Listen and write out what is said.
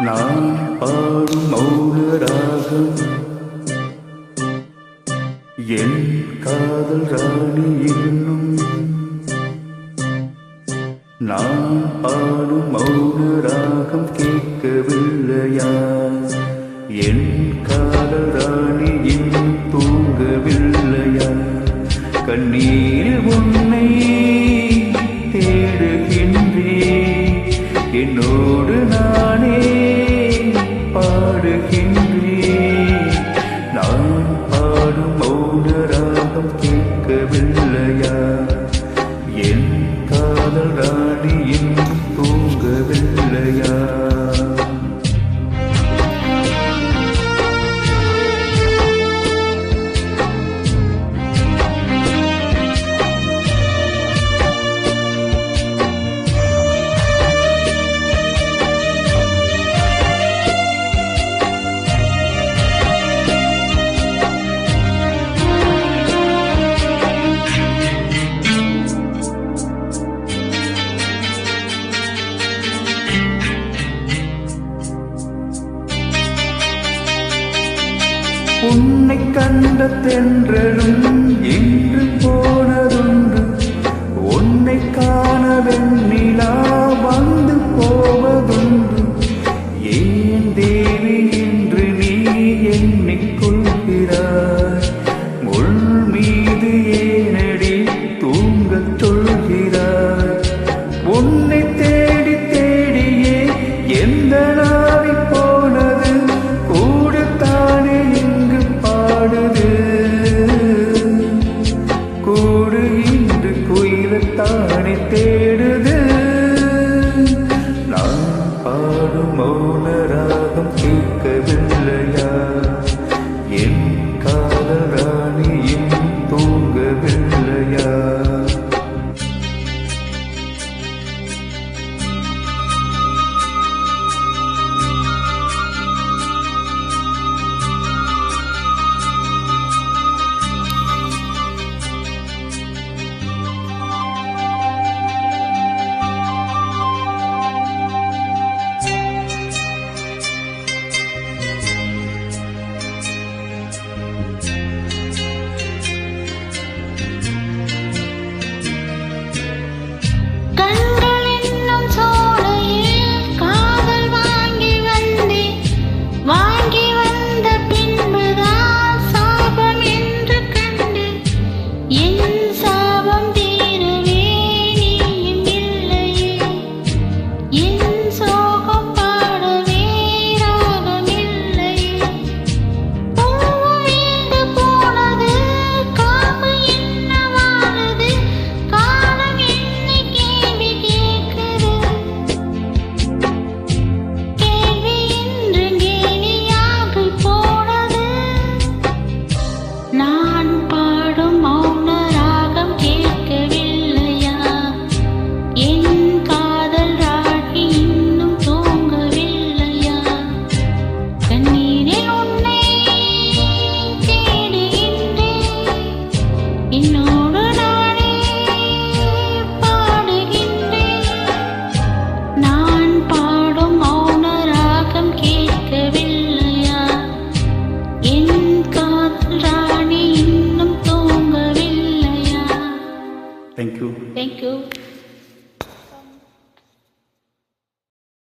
நான் பாடும் மௌன ராகம் என் காதல் ராணி இன்னும் நான் பாடும் மௌன ராகம் கேட்கவில்லையா? உன்னை கண்ட தென்றலும் என் தேடுது. நான் பாடும் மௌன ராகம் கேட்கவில்லையா?